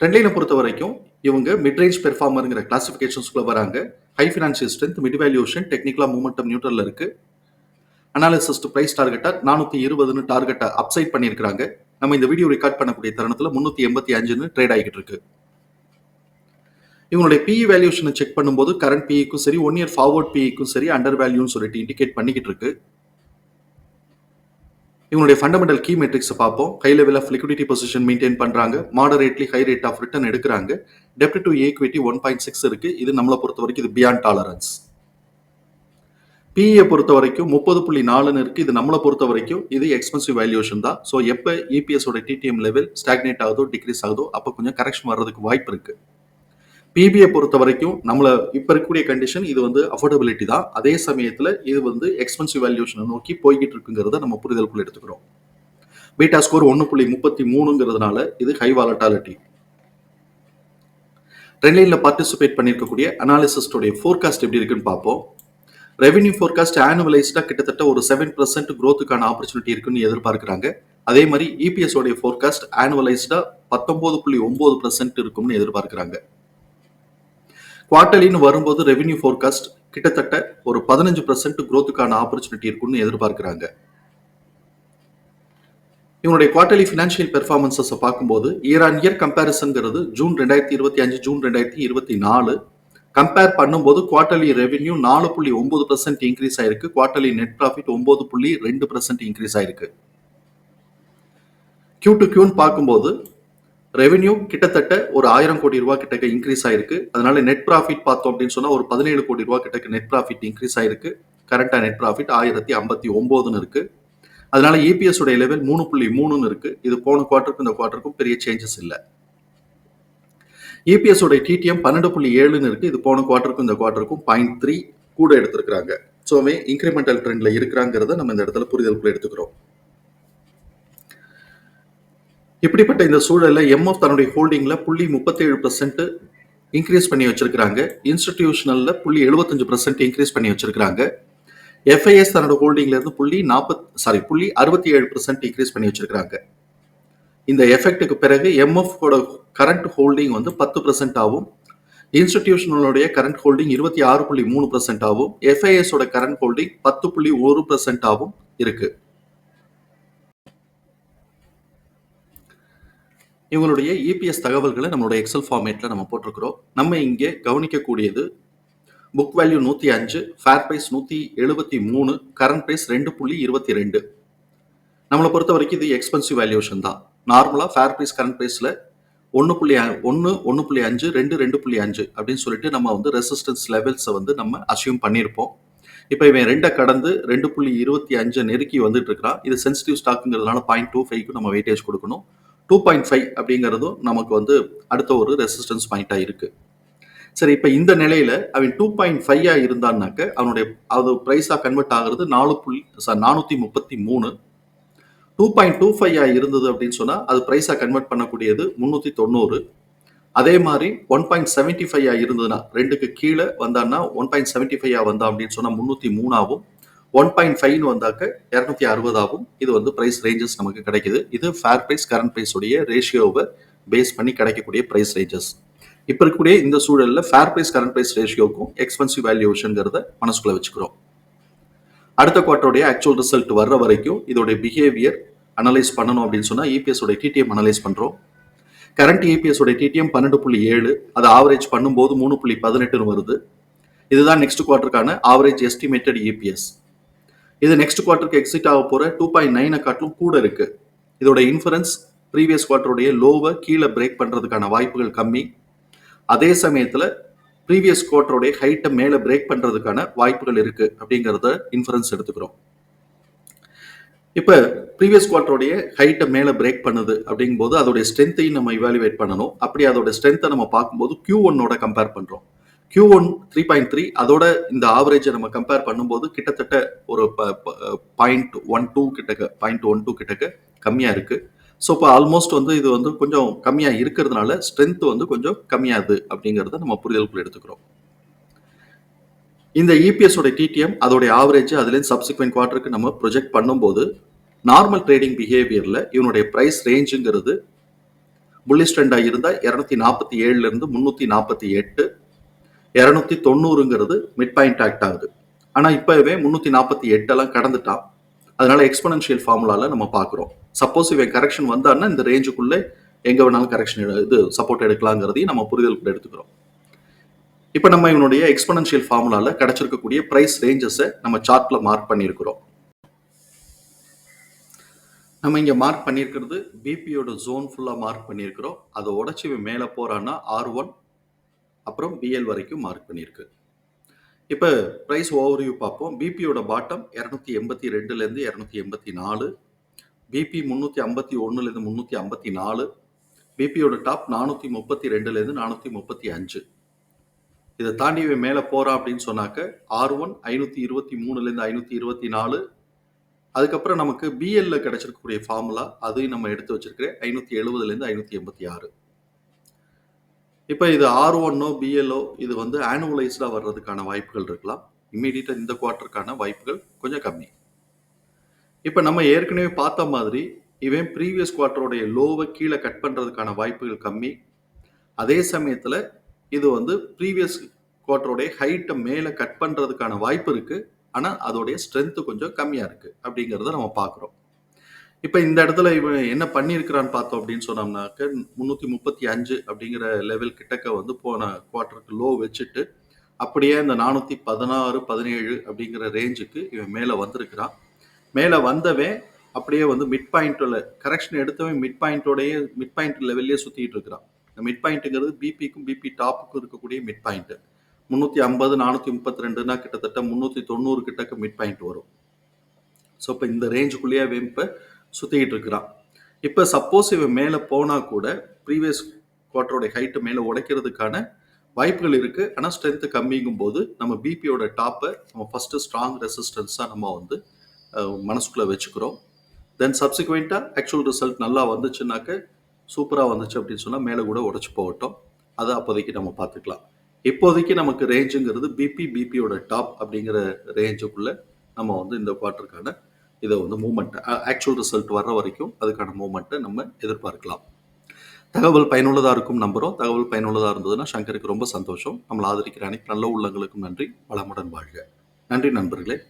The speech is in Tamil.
ட்ரெண்ட்லைனை பொறுத்த வரைக்கும் இவங்க மிட்ரேஞ்ச் பெர்ஃபார்மருங்கிற கிளாசிஃபிகேஷன்ஸ்குள்ளே வராங்க. High financial strength mid valuation டெக்னிக்கலாக மூமெண்டம் நியூட்ரலில் இருக்குது அனாலிசிஸ் ப்ரைஸ் டார்கெட்டாக நானூற்றி இருபதுன்னு டார்கெட்டை அப்சைட் பண்ணியிருக்காங்க நம்ம இந்த வீடியோ ரெக்கார்ட் பண்ணக்கூடிய தருணத்தில் முந்நூற்றி எண்பத்தி அஞ்சுன்னு ட்ரேட் ஆகிட்டு இருக்கு. இவங்களுடைய பிஇ வேல்யூஷனை செக் பண்ணும்போது கரண்ட் பிஇக்கும் சரி ஒன் இயர் ஃபார்வர்ட் பிஇக்கும் சரி அண்டர் வேல்யூன்னு சொல்லிட்டு இண்டிகேட் பண்ணிக்கிட்டு இருக்கு. இவங்களுடைய ஃபண்டமெண்டல் கீ மெட்ரிக்ஸ் பார்ப்போம். High level of liquidity position maintain பண்ணுறாங்க moderately high rate of return எடுக்கிறாங்க. டெப்ட் to equity one point six இருக்கு. இது நம்மளை பொறுத்த வரைக்கும் இது பியாண்ட் டாலரன்ஸ் பிஇயை பொறுத்த வரைக்கும் முப்பது புள்ளி நாலுன்னு இருக்கு. இது நம்மளை பொறுத்த வரைக்கும் இது எக்ஸ்பென்சிவ் வேல்யூஷன் தான். ஸோ எப்போ இபிஎஸோட டிடிஎம் லெவல் ஸ்டாக்னேட் ஆகுதோ டிக்ரீஸ் ஆகுதோ அப்போ கொஞ்சம் கரெக்ஷன் வர்றதுக்கு வாய்ப்பு இருக்குது பிபிஐ பொறுத்த வரைக்கும் நம்மளை இப்போ இருக்கக்கூடிய கண்டிஷன் இது வந்து அஃபோர்டபிலிட்டி தான். அதே சமயத்தில் இது வந்து எக்ஸ்பென்சிவ் வேல்யூஷனை நோக்கி போய்கிட்டு இருக்குங்கிறத நம்ம புரிதலுக்குள்ள எடுத்துக்கிறோம். பீட்டா ஸ்கோர் ஒன்று புள்ளி முப்பத்தி மூணுங்கிறதுனால இது ஹை வாலட்டாலிட்டி ட்ரெண்ட்லைனில் பார்ட்டிசிபேட் பண்ணியிருக்கக்கூடிய அனாலிசிஸ்டோடைய ஃபோர்காஸ்ட் எப்படி இருக்குன்னு பார்ப்போம். ரெவென்யூ ஃபோர்காஸ்ட் ஆனுவலைஸ்டாக கிட்டத்தட்ட ஒரு செவன் பர்சன்ட் க்ரோத்துக்கான ஆப்பர்ச்சுனிட்டி இருக்குன்னு எதிர்பார்க்குறாங்க. அதே மாதிரி இபிஎஸ் உடைய ஃபோர்காஸ்ட் ஆனுவலைஸ்டாக பத்தொம்போது புள்ளி ஒம்பது பர்சன்ட் இருக்கும்னு எதிர்பார்க்குறாங்க. குவார்டர்லின்னு வரும்போது ரெவென்யூ ஃபோர்காஸ்ட் கிட்டத்தட்ட ஒரு பதினஞ்சு பர்சன்ட் குரோத்துக்கான ஆப்பர்ச்சுனிட்டி இருக்கும்னு எதிர்பார்க்குறாங்க. இவனுடைய குவார்டர்லி ஃபினான்ஷியல் பெர்ஃபார்மன்சஸ் பார்க்கும்போது இயர் ஆன் இயர் கம்பேரிசன்கிறது ஜூன் ரெண்டாயிரத்தி இருபத்தி அஞ்சு ஜூன் ரெண்டாயிரத்தி இருபத்தி நாலு. கம்பேர் பண்ணும்போது குவார்டர்லி ரெவென்யூ நாலு புள்ளி ஒன்பது பர்சன்ட் இன்க்ரீஸ் ஆயிருக்கு. குவார்டர்லி நெட் ப்ராஃபிட் ஒன்பது புள்ளி ரெண்டு பர்சன்ட் இன்க்ரீஸ் ஆயிருக்கு. கியூ டு கியூன்னு பார்க்கும்போது ரெவென்யூ கிட்டத்தட்ட ஒரு ஆயிரம் கோடி ரூபா கிட்டக்க இன்க்ரீஸ் ஆயிருக்கு. அதனால நெட் ப்ராஃபிட் பார்த்தோம் அப்படின்னு சொன்னா ஒரு பதினேழு கோடி ரூபா கிட்டக்க நெட் ப்ராஃபிட் இன்க்ரீஸ் ஆயிருக்கு. கரண்டா நெட் ப்ராஃபிட் ஆயிரத்தி ஐம்பத்தி ஒன்பதுன்னு இருக்கு. அதனால இபிஎஸ் உடைய லெவல் மூணு புள்ளி மூணுன்னு இருக்கு. இது போன குவார்ட்டருக்கும் இந்த குவார்ட்டருக்கும் பெரிய சேஞ்சஸ் இல்லை. இபிஎஸ் உடைய டிடிஎம் பன்னெண்டு புள்ளி ஏழுன்னு இருக்கு. இது போன குவார்ட்டருக்கும் இந்த குவார்ட்டருக்கும் பாயிண்ட் த்ரீ கூட எடுத்திருக்கிறாங்க. ஸோ அவன் இன்க்ரிமெண்டல் ட்ரெண்ட்ல இருக்கிறாங்கிறத நம்ம இந்த இடத்துல புரிதலுக்குள்ள எடுத்துக்கிறோம். இப்படிப்பட்ட இந்த சூழலில் எம்எஃப் தன்னுடைய ஹோல்டிங்கில் புள்ளி முப்பத்தேழு பர்சன்ட் இன்க்ரீஸ் பண்ணி வச்சிருக்கிறாங்க. இன்ஸ்டிடியூஷனலில் புள்ளி எழுபத்தஞ்சு பர்சன்ட் இன்க்ரீஸ் பண்ணி வச்சிருக்கிறாங்க. எஃப்ஐஎஸ் தன்னோட ஹோல்டிங்ல இருந்து புள்ளி நாற்பத் சாரி புள்ளி அறுபத்தி ஏழு பர்சன்ட் இன்க்ரீஸ் பண்ணி வச்சிருக்கிறாங்க. இந்த எஃபெக்ட்டுக்கு பிறகு எம்எஃப்கோட கரண்ட் ஹோல்டிங் வந்து பத்து பர்சன்ட் ஆகும். இன்ஸ்டிடியூஷனலுடைய கரண்ட் ஹோல்டிங் இருபத்தி ஆறு புள்ளி மூணு பர்சன்ட் ஆகும். எஃப்ஐஎஸோட கரண்ட் ஹோல்டிங் பத்து புள்ளி ஒரு பர்சன்ட் ஆகும் இருக்குது இவங்களுடைய இபிஎஸ் தகவல்களை நம்மளுடைய எக்ஸல் ஃபார்மேட்டில் நம்ம போட்டிருக்கிறோம். நம்ம இங்கே கவனிக்கக்கூடியது புக் வேல்யூ நூற்றி அஞ்சு ஃபேர் ப்ரைஸ் நூற்றி எழுபத்தி மூணு கரண்ட் ப்ரைஸ் ரெண்டு புள்ளி இருபத்தி ரெண்டு. நம்மளை பொறுத்த வரைக்கும் இது எக்ஸ்பென்சிவ் வேல்யூஷன் தான். நார்மலாக ஃபேர் ப்ரைஸ் கரண்ட் ப்ரைஸில் ஒன்று புள்ளி ஒன்று ஒன்று புள்ளி அஞ்சு ரெண்டு ரெண்டு புள்ளி அஞ்சு அப்படின்னு சொல்லிட்டு நம்ம வந்து ரெசிஸ்டன்ஸ் லெவல்ஸை வந்து நம்ம அசியூம் பண்ணியிருப்போம். இப்போ இவன் ரெண்டை கடந்து ரெண்டு புள்ளி இருபத்தி அஞ்சை நெருக்கி வந்துட்டு இருக்கிறான். இது சென்சிட்டிவ் ஸ்டாக்குங்கிறதுனால பாயிண்ட் டூ ஃபைவ்க்கு நம்ம வெயிட்டேஜ் கொடுக்கணும். டூ பாயிண்ட் ஃபைவ் அப்படிங்கிறதும் நமக்கு வந்து அடுத்த ஒரு ரெசிஸ்டன்ஸ் பாயிண்டாக இருக்குது சரி இப்போ இந்த நிலையில அவன் டூ பாயிண்ட் ஃபைவாக இருந்தான்னாக்க அவனுடைய அது ப்ரைஸாக கன்வெர்ட் ஆகுறது நாலு புள்ளி சார் நானூற்றி முப்பத்தி மூணு. டூ பாயிண்ட் டூ ஃபைவாக இருந்தது அப்படின்னு சொன்னால் அது ப்ரைஸாக கன்வெர்ட் பண்ணக்கூடியது முந்நூற்றி தொண்ணூறு. அதே மாதிரி ஒன் பாயிண்ட் செவன்ட்டி ஃபைவாக இருந்ததுன்னா ரெண்டுக்கு கீழே வந்தான்னா ஒன் பாயிண்ட் செவன்ட்டி ஃபைவாக வந்தா அப்படின்னு சொன்னால் முந்நூற்றி மூணாவும். ஒன் பாயிண்ட் ஃபைவ்னு வந்தாக்க இரநூத்தி அறுபதாகும் இது வந்து ப்ரைஸ் ரேஞ்சஸ் நமக்கு கிடைக்குது. இது ஃபேர் ப்ரைஸ் கரண்ட் ப்ரைஸுடைய ரேஷியோவை பேஸ் பண்ணி கிடைக்கக்கூடிய ப்ரைஸ் ரேஞ்சஸ் இப்போ இருக்கக்கூடிய இந்த சூழலில் ஃபேர் ப்ரைஸ் கரண்ட் ப்ரைஸ் ரேஷியோக்கும் எக்ஸ்பென்சிவ் வேல்யூஷன்ங்கிறத மனசுக்குள்ள வச்சுக்கிறோம். அடுத்த குவார்ட்டருடைய ஆக்சுவல் ரிசல்ட் வர்ற வரைக்கும் இதோடைய பிஹேவியர் அனலைஸ் பண்ணணும் அப்படின்னு சொன்னால் இபிஎஸ் உடைய டிடிஎம் அனலைஸ் பண்ணுறோம் கரண்ட் இபிஎஸ் உடைய டிடிஎம் பன்னெண்டு புள்ளி ஏழு அதை ஆவரேஜ் பண்ணும்போது மூணு புள்ளி பதினெட்டுன்னு வருது. இதுதான் நெக்ஸ்ட் குவார்ட்டருக்கான ஆவரேஜ் எஸ்டிமேட்டட் இபிஎஸ் இது நெக்ஸ்ட் குவார்ட்டருக்கு எக்ஸிட் ஆக போகிற டூ பாயிண்ட் நைனை காட்டிலும் கூட இருக்கு. இதோட இன்ஃபரன்ஸ் ப்ரீவியஸ் குவார்ட்டருடைய லோவை கீழே பிரேக் பண்ணுறதுக்கான வாய்ப்புகள் கம்மி. அதே சமயத்தில் ப்ரீவியஸ் குவார்ட்டருடைய ஹைட்டை மேலே பிரேக் பண்ணுறதுக்கான வாய்ப்புகள் இருக்குது அப்படிங்கிறத இன்ஃபரன்ஸ் எடுத்துக்கிறோம். இப்போ ப்ரீவியஸ் குவார்ட்டருடைய ஹைட்டை மேலே பிரேக் பண்ணுது அப்படிங்கும்போது அதோடைய ஸ்ட்ரென்த்தையும் நம்ம இவாலுவேட் பண்ணணும். அப்படி அதோட ஸ்ட்ரென்த்தை நம்ம பார்க்கும்போது கியூ ஒன்னோட கம்பேர் பண்ணுறோம் Q one three point three அதோட இந்த ஆவரேஜை நம்ம கம்பேர் பண்ணும்போது கிட்டத்தட்ட ஒரு பாயிண்ட் ஒன் டூ கிட்டக்க பாயிண்ட் ஒன் டூ கிட்டக்க கம்மியாக இருக்குது ஸோ இப்போ ஆல்மோஸ்ட் வந்து இது வந்து கொஞ்சம் கம்மியாக இருக்கிறதுனால ஸ்ட்ரென்த் வந்து கொஞ்சம் கம்மியாகுது அப்படிங்கிறத நம்ம புரிதலுக்குள்ள எடுத்துக்கிறோம். இந்த இபிஎஸோட டிடிஎம் அதோடைய ஆவரேஜ் அதுலேருந்து சப்சிக்வெண்ட் குவார்ட்டருக்கு நம்ம ப்ரொஜெக்ட் பண்ணும்போது நார்மல் ட்ரேடிங் பிஹேவியரில் இவனுடைய ப்ரைஸ் ரேஞ்சுங்கிறது புல்லிஷ் ட்ரெண்டாக இருந்தால் இரநூத்தி நாற்பத்தி ஏழுலேருந்து முந்நூற்றி நாற்பத்தி எட்டு இரநூத்தி தொண்ணூறுங்கிறது மிட் பாயிண்ட் ஆக்ட் ஆகுது. ஆனால் இப்போவே முந்நூற்றி நாற்பத்தி எட்டெல்லாம் கடந்துட்டான். அதனால எக்ஸ்பனன்ஷியல் ஃபார்முலாவில் நம்ம பார்க்குறோம். சப்போஸ் இவன் கரெக்ஷன் வந்தான்னா இந்த ரேஞ்சுக்குள்ளே எங்கே வேணாலும் கரெக்ஷன் இது சப்போர்ட் எடுக்கலாங்கிறதையும் நம்ம புரிதல் கூட எடுத்துக்கிறோம். இப்போ நம்ம இவனுடைய எக்ஸ்பனன்ஷியல் ஃபார்முலாவில் கிடச்சிருக்கக்கூடிய ப்ரைஸ் ரேஞ்சஸை நம்ம சார்ட்டில் மார்க் பண்ணியிருக்கிறோம். நம்ம இங்கே மார்க் பண்ணியிருக்கிறது பிபியோட ஜோன் ஃபுல்லாக மார்க் பண்ணியிருக்கிறோம். அதை உடச்சி மேலே போகிறான்னா ஆர் ஒன் அப்புறம் பிஎல் வரைக்கும் மார்க் பண்ணியிருக்கு. இப்போ ப்ரைஸ் ஓவர்வியூ பார்ப்போம். பிபியோட பாட்டம் இரநூத்தி எண்பத்தி ரெண்டுலேருந்து இரநூத்தி எண்பத்தி நாலு. பிபி முந்நூற்றி ஐம்பத்தி ஒன்றுலேருந்து முந்நூற்றி ஐம்பத்தி நாலு. பிபியோட டாப் நானூற்றி முப்பத்தி ரெண்டுலேருந்து நானூற்றி முப்பத்தி அஞ்சு. இதை தாண்டி இவன் மேலே போகிறான் அப்படின்னு சொன்னாக்க ஆர் ஒன் ஐநூற்றி இருபத்தி மூணுலேருந்து ஐநூற்றி இருபத்தி நாலு. அதுக்கப்புறம் நமக்கு பிஎல்ல கிடச்சிருக்கக்கூடிய ஃபார்முலா அதையும் நம்ம எடுத்து வச்சிருக்கிறேன் ஐநூற்றி எழுபதுலேருந்து ஐநூற்றி எண்பத்தி ஆறு. இப்போ இது ஆர் ஒன்னோ பிஎல்ஓ இது வந்து ஆனுவலைஸ்டாக வர்றதுக்கான வாய்ப்புகள் இருக்கலாம். இம்மீடியட்டாக இந்த குவார்ட்டருக்கான வாய்ப்புகள் கொஞ்சம் கம்மி. இப்போ நம்ம ஏற்கனவே பார்த்த மாதிரி இவன் ப்ரீவியஸ் குவார்ட்டருடைய லோவை கீழே கட் பண்ணுறதுக்கான வாய்ப்புகள் கம்மி. அதே சமயத்தில் இது வந்து ப்ரீவியஸ் குவார்ட்டருடைய ஹைட்டை மேலே கட் பண்ணுறதுக்கான வாய்ப்பு இருக்குது ஆனால் அதோடைய ஸ்ட்ரென்த்து கொஞ்சம் கம்மியாக இருக்குது அப்படிங்கிறத நம்ம பார்க்குறோம். இப்போ இந்த இடத்துல இவன் என்ன பண்ணியிருக்கிறான்னு பார்த்தோம் அப்படின்னு சொன்னோம்னாக்க முந்நூற்றி முப்பத்தி அஞ்சு அப்படிங்கிற லெவல் கிட்டக்க வந்து போன குவார்ட்டருக்கு லோ வச்சுட்டு அப்படியே இந்த நானூற்றி பதினாறு பதினேழு அப்படிங்கிற ரேஞ்சுக்கு இவன் மேலே வந்திருக்கிறான். மேலே வந்தவன் அப்படியே வந்து மிட் பாயிண்ட்டில் கரெக்ஷன் எடுத்தவன் மிட் பாயிண்ட்டோடய மிட் பாயிண்ட் லெவல்லே சுற்றிட்டு இருக்கிறான். இந்த மிட் பாயிண்ட்டுங்கிறது பிபிக்கும் பிபி டாப்புக்கும் இருக்கக்கூடிய மிட் பாயிண்ட்டு முந்நூற்றி ஐம்பது நானூற்றி முப்பத்தி ரெண்டுனா கிட்டத்தட்ட முந்நூற்றி தொண்ணூறு கிட்டக்க மிட் பாயிண்ட் வரும். ஸோ இப்போ இந்த ரேஞ்சுக்குள்ளேயே அவன் இப்போ சுற்றிக்கிட்டு இருக்கிறான். இப்போ சப்போஸ் இவன் மேலே போனால் கூட ப்ரீவியஸ் குவார்டரோட ஹைட்டு மேலே உடைக்கிறதுக்கான வாய்ப்புகள் இருக்குது ஆனால் ஸ்ட்ரென்த்து கம்மிங்கும் போது நம்ம பிபியோட டாப்பை நம்ம ஃபஸ்ட்டு ஸ்ட்ராங் ரெசிஸ்டன்ஸாக நம்ம வந்து மனசுக்குள்ளே வச்சுக்கிறோம். தென் சப்சிக்வெண்ட்டாக ஆக்சுவல் ரிசல்ட் நல்லா வந்துச்சுனாக்க சூப்பராக வந்துச்சு அப்படின்னு சொன்னால் மேலே கூட உடச்சி போகட்டும். அதை அப்போதைக்கு நம்ம பார்த்துக்கலாம். இப்போதைக்கு நமக்கு ரேஞ்சுங்கிறது பிபி பிபியோட டாப் அப்படிங்கிற ரேஞ்சுக்குள்ளே நம்ம வந்து இந்த குவார்ட்டருக்கான இதை வந்து மூமெண்ட் ஆக்சுவல் ரிசல்ட் வர்ற வரைக்கும் அதுக்கான மூமெண்ட்டை நம்ம எதிர்பார்க்கலாம். தகவல் பயனுள்ளதாக இருக்கும் நம்புகிறோம் தகவல் பயனுள்ளதாக இருந்ததுன்னா சங்கருக்கு ரொம்ப சந்தோஷம். நம்மளை ஆதரிக்கிற அனைத்து நல்ல உள்ளங்களுக்கும் நன்றி. வளமுடன் வாழ்க. நன்றி நண்பர்களே.